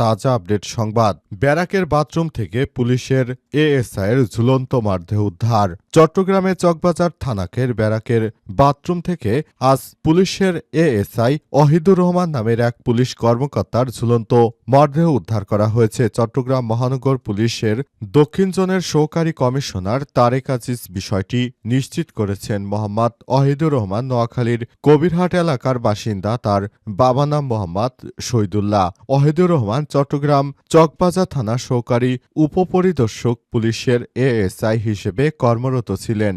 তাজা আপডেট সংবাদ। ব্যারাকের বাথরুম থেকে পুলিশের এএসআইয়ের ঝুলন্ত মারদেহ উদ্ধার। চট্টগ্রামে চকবাজার থানাকের ব্যারাকের বাথরুম থেকে আজ পুলিশের এএসআই অহিদুর রহমান নামের এক পুলিশ কর্মকর্তার ঝুলন্ত মরদেহ উদ্ধার করা হয়েছে। চট্টগ্রাম মহানগর পুলিশের দক্ষিণ জোনের সহকারী কমিশনার তারেক আজিজ বিষয়টি নিশ্চিত করেছেন। মোহাম্মদ অহিদুর রহমান নোয়াখালীর কবিরহাট এলাকার বাসিন্দা, তার বাবা নাম মোহাম্মদ শহীদুল্লাহ। অহিদুর রহমান চট্টগ্রাম চকবাজার থানা সহকারী উপপরিদর্শক পুলিশের এএসআই হিসেবে কর্মরত ছিলেন।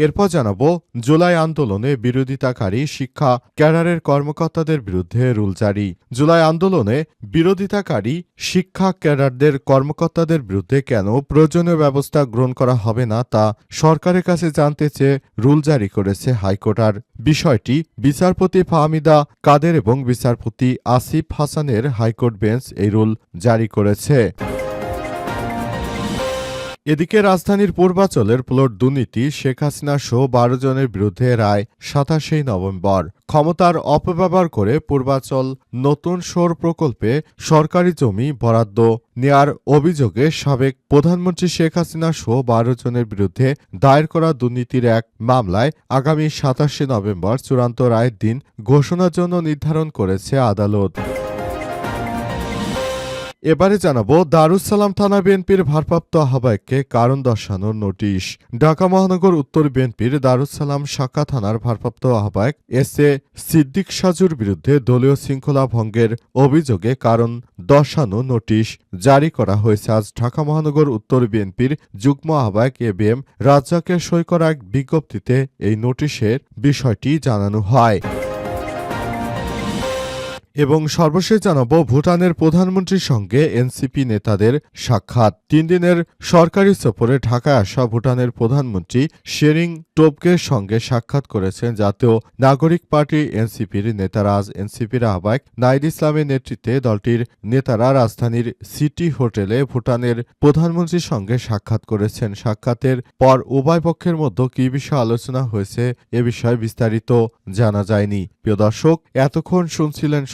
এরপর জানাব, জুলাই আন্দোলনে বিরোধিতাকারী শিক্ষা ক্যাডারের কর্মকর্তাদের বিরুদ্ধে রুল জারি। জুলাই আন্দোলনে বিরোধিতাকারী শিক্ষা ক্যাডারদের কর্মকর্তাদের বিরুদ্ধে কেন প্রয়োজনীয় ব্যবস্থা গ্রহণ করা হবে না তা সরকারের কাছে জানতে চেয়ে রুল জারি করেছে হাইকোর্টার বিষয়টি বিচারপতি ফাহমিদা কাদের এবং বিচারপতি আসিফ হাসানের হাইকোর্ট বেঞ্চ এই রুল জারি করেছে। এদিকে রাজধানীর পূর্বাচলের প্লট দুর্নীতি, শেখ হাসিনা সহ বারো জনের বিরুদ্ধে রায় সাতাশেই নভেম্বর। ক্ষমতার অপব্যবহার করে পূর্বাচল নতুন সৌর প্রকল্পে সরকারি জমি বরাদ্দ নেয়ার অভিযোগে সাবেক প্রধানমন্ত্রী শেখ হাসিনা সহ বারো জনের বিরুদ্ধে দায়ের করা দুর্নীতির এক মামলায় আগামী সাতাশে নভেম্বর চূড়ান্ত রায়ের দিন ঘোষণার জন্য নির্ধারণ করেছে আদালত। এবারে জানাব দারুসালাম থানা বিএনপির ভারপ্রাপ্ত আহ্বায়ককে কারণ দর্শানোর নোটিশ। ঢাকা মহানগর উত্তর বিএনপির দারুসালাম শাখা থানার ভারপ্রাপ্ত আহ্বায়ক এস এ সিদ্দিক সাজুর বিরুদ্ধে দলীয় শৃঙ্খলা ভঙ্গের অভিযোগে কারণ দর্শানো নোটিশ জারি করা হয়েছে। আজ ঢাকা মহানগর উত্তর বিএনপির যুগ্ম আহ্বায়ক এ বি এম রাজ্জাকের সই করা এক বিজ্ঞপ্তিতে এই নোটিশের বিষয়টি জানানো হয়। এবং সর্বশেষ জানাব ভুটানের প্রধানমন্ত্রীর সঙ্গে এনসিপি নেতাদের সাক্ষাৎ। তিন দিনের সরকারি সফরে ঢাকায় আসা ভুটানের প্রধানমন্ত্রী শেরিং টোপকের সঙ্গে সাক্ষাৎ করেছেন জাতীয় নাগরিক পার্টি এনসিপির নেতারা আজ এনসিপির আহ্বায়ক নাইদ ইসলামের নেতৃত্বে দলটির নেতারা রাজধানীর সিটি হোটেলে ভুটানের প্রধানমন্ত্রীর সঙ্গে সাক্ষাৎ করেছেন। সাক্ষাতের পর উভয় পক্ষের মধ্যে কি বিষয়ে আলোচনা হয়েছে এ বিষয়ে বিস্তারিত জানা যায়নি। প্রিয় দর্শক, এতক্ষণ শুনছিলেন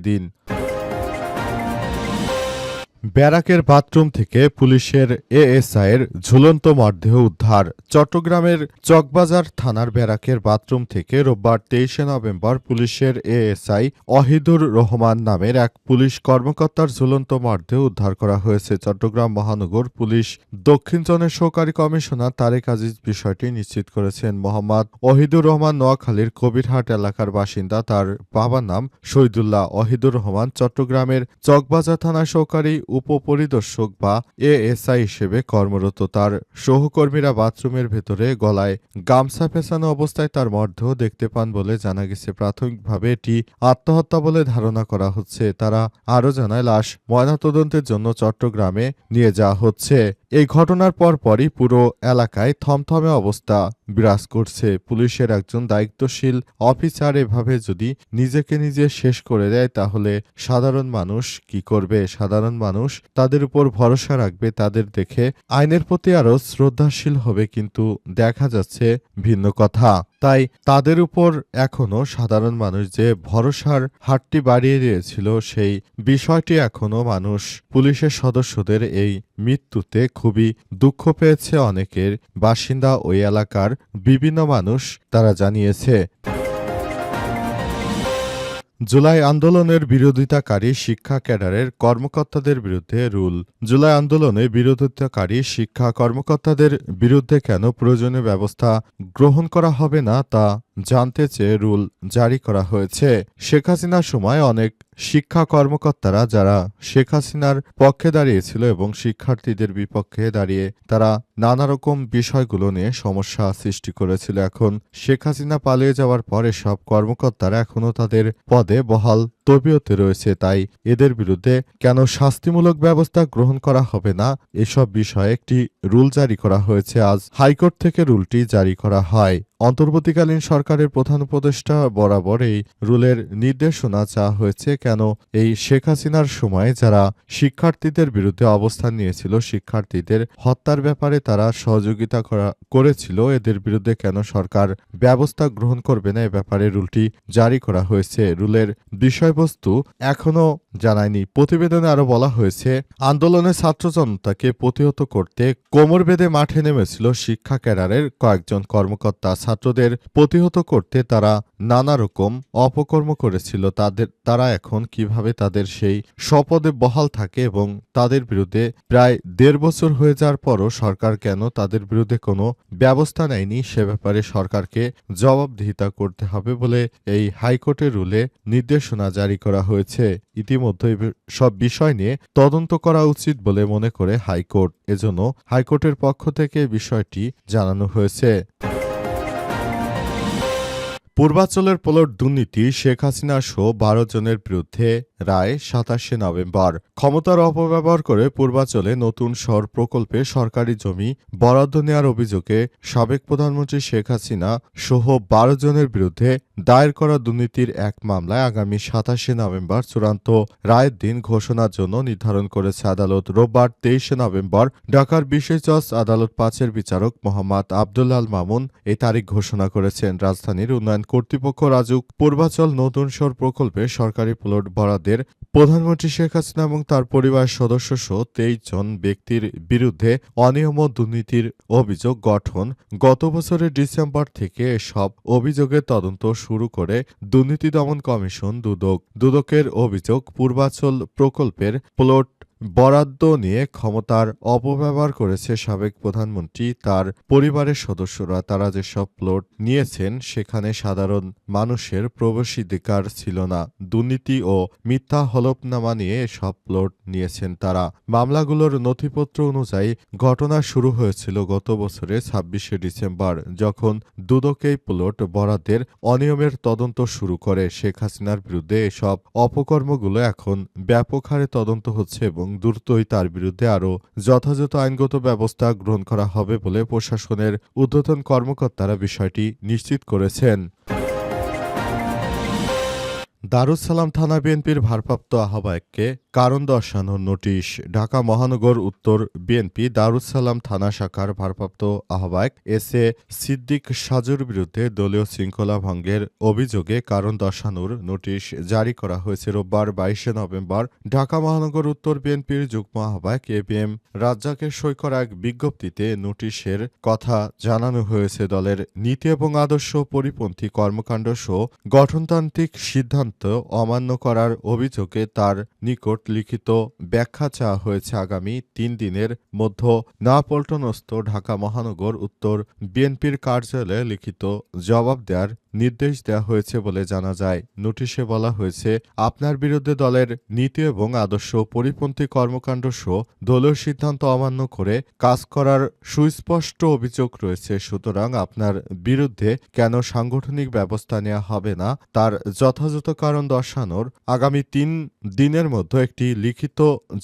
দিন ব্যারাকের বাথরুম থেকে পুলিশের এএসআইয়ের ঝুলন্ত মরদেহ উদ্ধার। চট্টগ্রামের চকবাজার থানার ব্যারাকের বাথরুম থেকে রোববার তেইশে নভেম্বর পুলিশের এএসআই অহিদুর রহমান নামের এক পুলিশ কর্মকর্তার ঝুলন্ত মরদেহ উদ্ধার করা হয়েছে। চট্টগ্রাম মহানগর পুলিশ দক্ষিণ জোনের সহকারী কমিশনার তারেক আজিজ বিষয়টি নিশ্চিত করেছেন। মোহাম্মদ অহিদুর রহমান নোয়াখালীর কবিরহাট এলাকার বাসিন্দা, তার বাবার নাম শহীদুল্লাহ অহিদুর রহমান। চট্টগ্রামের চকবাজার থানা সহকারী উপপরিদর্শক বা এএসআই হিসেবে কর্মরত। তার সহকর্মীরা বাথরুমের ভেতরে গলায় গামছা ফেসানো অবস্থায় তার মরদেহ দেখতে পান বলে জানা গেছে। প্রাথমিকভাবে এটি আত্মহত্যা বলে ধারণা করা হচ্ছে। তারা আরও জানায়, লাশ ময়নাতদন্তের জন্য চট্টগ্রামে নিয়ে যাওয়া হচ্ছে। এই ঘটনার পরপরই পুরো এলাকায় থমথমে অবস্থা বিরাজ করছে। পুলিশের একজন দায়িত্বশীল অফিসার এভাবে যদি নিজেকে নিজে শেষ করে দেয়, তাহলে সাধারণ মানুষ কি করবে? সাধারণ মানুষ তাদের উপর ভরসা রাখবে, তাদের দেখে আইনের প্রতি আরও শ্রদ্ধাশীল হবে, কিন্তু দেখা যাচ্ছে ভিন্ন কথা। তাই তাদের উপর এখনও সাধারণ মানুষ যে ভরসার হাতটি বাড়িয়ে দিয়েছিল, সেই বিষয়টি এখনও মানুষ পুলিশের সদস্যদের এই মৃত্যুতে খুবই দুঃখ পেয়েছে অনেকের। বাসিন্দা ওই এলাকার বিভিন্ন মানুষ তারা জানিয়েছে। জুলাই আন্দোলনের বিরোধিতাকারী শিক্ষা ক্যাডারের কর্মকর্তাদের বিরুদ্ধে রুল। জুলাই আন্দোলনে বিরোধিতাকারী শিক্ষা কর্মকর্তাদের বিরুদ্ধে কেন প্রয়োজনীয় ব্যবস্থা গ্রহণ করা হবে না তা জানতে চেয়ে রুল জারি করা হয়েছে। শেখ হাসিনার সময় অনেক শিক্ষা কর্মকর্তারা যারা শেখ হাসিনার পক্ষে দাঁড়িয়েছিল এবং শিক্ষার্থীদের বিপক্ষে দাঁড়িয়ে তারা নানা রকম বিষয়গুলো নিয়ে সমস্যা সৃষ্টি করেছিল। এখন শেখ হাসিনা পালিয়ে যাওয়ার পরে সব কর্মকর্তারা এখনও তাদের পদে বহাল তবিয়তে রয়েছে, তাই এদের বিরুদ্ধে কেন শাস্তিমূলক ব্যবস্থা গ্রহণ করা হবে না? এসব বিষয়ে একটি রুল জারি করা হয়েছে। আজ হাইকোর্ট থেকে রুলটি জারি করা হয়। অন্তর্বর্তীকালীন সরকারের প্রধান উপদেষ্টা বরাবর এই রুলের নির্দেশনা চাওয়া হয়েছে। কেন এই শেখ হাসিনার সময় যারা শিক্ষার্থীদের বিরুদ্ধে অবস্থান নিয়েছিল, শিক্ষার্থীদের হত্যার ব্যাপারে তারা সহযোগিতা করা, করেছিল, এদের বিরুদ্ধে কেন সরকার ব্যবস্থা গ্রহণ করবে না? এ ব্যাপারে রুলটি জারি করা হয়েছে। রুলের বিষয়বস্তু এখনও জানায়নি। প্রতিবেদনে আরও বলা হয়েছে, আন্দোলনে ছাত্র জনতাকে প্রতিহত করতে কোমর বেঁধে মাঠে নেমেছিল শিক্ষা ক্যাডারের কয়েকজন কর্মকর্তা। ছাত্রদের প্রতিহত করতে তারা নানা রকম অপকর্ম করেছিল। তাদের, তারা এখন কীভাবে তাদের সেই স্বপদে বহাল থাকে এবং তাদের বিরুদ্ধে প্রায় দেড় বছর হয়ে যাওয়ার পরও সরকার কেন তাদের বিরুদ্ধে কোনো ব্যবস্থা নেয়নি, সে ব্যাপারে সরকারকে জবাবদিহিতা করতে হবে বলে এই হাইকোর্টের রুলে নির্দেশনা জারি করা হয়েছে। ইতিমধ্যে সব বিষয় নিয়ে তদন্ত করা উচিত বলে মনে করে হাইকোর্ট। এজন্য হাইকোর্টের পক্ষ থেকে বিষয়টি জানানো হয়েছে। পূর্বাচলের পোলট দুর্নীতি, শেখ হাসিনা সহ বারো জনের বিরুদ্ধে রায় সাতাশে নভেম্বর। ক্ষমতার অপব্যবহার করে পূর্বাঞ্চলে নতুন শহর প্রকল্পে সরকারি জমি বরাদ্দ নেওয়ার অভিযোগে সাবেক প্রধানমন্ত্রী শেখ হাসিনা সহ বারো জনের বিরুদ্ধে দায়ের করা দুর্নীতির এক মামলায় আগামী সাতাশে নভেম্বর চূড়ান্ত রায়ের দিন ঘোষণার জন্য নির্ধারণ করেছে আদালত। রোববার তেইশে নভেম্বর ঢাকার বিশেষ জজ আদালত পাঁচের বিচারক মোহাম্মদ আবদুল্লাল মামুন এই তারিখ ঘোষণা করেছেন। রাজধানীর উন্নয়ন কর্তৃপক্ষ রাজুক, পূর্বাচল নতুন সর প্রকল্পে সরকারি প্লট বরাদ্দের প্রধানমন্ত্রী শেখ হাসিনা এবং তার পরিবার সদস্য সহ তেইশ জন ব্যক্তির বিরুদ্ধে অনিয়ম ও দুর্নীতির অভিযোগ গঠন। গত বছরের ডিসেম্বর থেকে সব অভিযোগের তদন্ত শুরু করে দুর্নীতি দমন কমিশন দুদক। দুদকের অভিযোগ পূর্বাচল প্রকল্পের প্লট বরাদ্দ নিয়ে ক্ষমতার অপব্যবহার করেছে সাবেক প্রধানমন্ত্রী, তার পরিবারের সদস্যরা। তারা যেসব প্লট নিয়েছেন, সেখানে সাধারণ মানুষের প্রবেশাধিকার ছিল না। দুর্নীতি ও মিথ্যা হলফনামা নিয়ে সব প্লট নিয়েছেন তারা। মামলাগুলোর নথিপত্র অনুযায়ী ঘটনা শুরু হয়েছিল গত বছরের ছাব্বিশে ডিসেম্বর, যখন দুদকেই প্লট বরাদ্দের অনিয়মের তদন্ত শুরু করে। শেখ হাসিনার বিরুদ্ধে এসব অপকর্মগুলো এখন ব্যাপক হারে তদন্ত হচ্ছে এবং দ্রুতই তার বিরুদ্ধে আরও যথাযথ আইনগত ব্যবস্থা গ্রহণ করা হবে বলে প্রশাসনের ঊর্ধ্বতন কর্মকর্তারা বিষয়টি নিশ্চিত করেছেন। দারুসালাম থানা বিএনপির ভারপ্রাপ্ত আহ্বায়ককে কারণ দর্শানোর নোটিশ। ঢাকা মহানগর উত্তর বিএনপি দারুসালাম থানা শাখার ভারপ্রাপ্ত আহ্বায়ক এস এ সিদ্দিক সাজুর বিরুদ্ধে দলীয় শৃঙ্খলা ভঙ্গের অভিযোগে কারণ দর্শানোর নোটিশ জারি করা হয়েছে রোববার, বাইশে নভেম্বর। ঢাকা মহানগর উত্তর বিএনপির যুগ্ম আহ্বায়ক এ বি এম রাজ্জাকের সই করা এক বিজ্ঞপ্তিতে নোটিশের কথা জানানো হয়েছে। দলের নীতি এবং আদর্শ পরিপন্থী কর্মকাণ্ড সহ গঠনতান্ত্রিক সিদ্ধান্ত অমান্য করার অভিযোগে তার নিকট লিখিত ব্যাখ্যা চাওয়া হয়েছে আগামী তিন দিনের মধ্য নয়াপল্টনস্থ ঢাকা মহানগর উত্তর বিএনপির কার্যালয়ে লিখিত জবাব দেওয়ার নির্দেশ দেওয়া হয়েছে বলে জানা যায়। নোটিশে বলা হয়েছে, আপনার বিরুদ্ধে দলের নীতি এবং আদর্শ পরিপন্থী কর্মকাণ্ড সহ দলীয় সিদ্ধান্ত অমান্য করে কাজ করার সুস্পষ্ট অভিযোগ রয়েছে। সুতরাং আপনার বিরুদ্ধে কেন সাংগঠনিক ব্যবস্থা নেওয়া হবে না, তার যথাযথ কারণ দর্শানোর আগামী তিন দিনের মধ্যে একটি লিখিত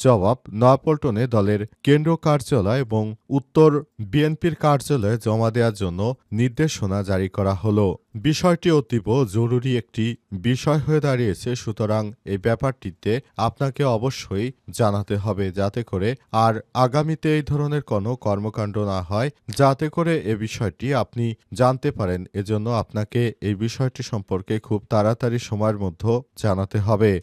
জবাব নয়াপল্টনে দলের কেন্দ্র কার্যালয় এবং উত্তর বিএনপির কার্যালয়ে জমা দেওয়ার জন্য নির্দেশনা জারি করা হলো। বিষয়টি অতীব জরুরি একটি বিষয় হয়ে দাঁড়িয়েছে, সুতরাং এই ব্যাপারটিতে আপনাকে অবশ্যই জানাতে হবে যাতে করে আর আগামীতে এই ধরনের কোনো কর্মকাণ্ড না হয়, যাতে করে এ বিষয়টি আপনি জানতে পারেন। এজন্য আপনাকে এই বিষয়টি সম্পর্কে খুব তাড়াতাড়ি সময়ের মধ্যে জানাতে হবে।